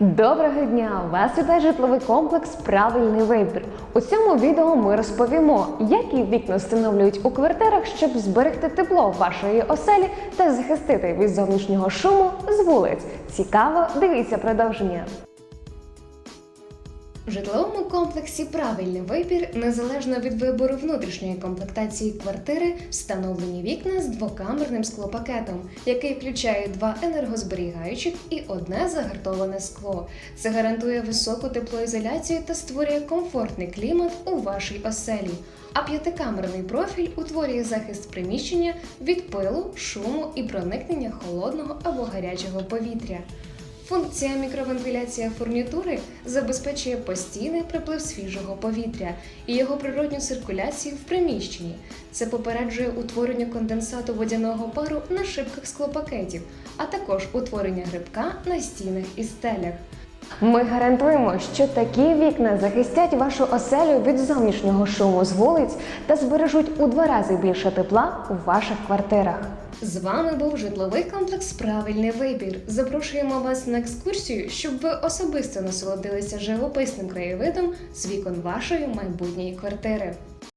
Доброго дня! Вас вітає житловий комплекс Правильний вибір. У цьому відео ми розповімо, які вікна встановлюють у квартирах, щоб зберегти тепло вашої оселі та захистити від зовнішнього шуму з вулиць. Цікаво, дивіться продовження. В житловому комплексі правильний вибір, незалежно від вибору внутрішньої комплектації квартири, встановлені вікна з двокамерним склопакетом, який включає два енергозберігаючих і одне загартоване скло. Це гарантує високу теплоізоляцію та створює комфортний клімат у вашій оселі. А п'ятикамерний профіль утворює захист приміщення від пилу, шуму і проникнення холодного або гарячого повітря. Функція мікровентиляція фурнітури забезпечує постійний приплив свіжого повітря і його природню циркуляцію в приміщенні. Це попереджує утворення конденсату водяного пару на шибках склопакетів, а також утворення грибка на стінах і стелях. Ми гарантуємо, що такі вікна захистять вашу оселю від зовнішнього шуму з вулиць та збережуть у два рази більше тепла у ваших квартирах. З вами був житловий комплекс Правильний вибір. Запрошуємо вас на екскурсію, щоб ви особисто насолодилися живописним краєвидом з вікон вашої майбутньої квартири.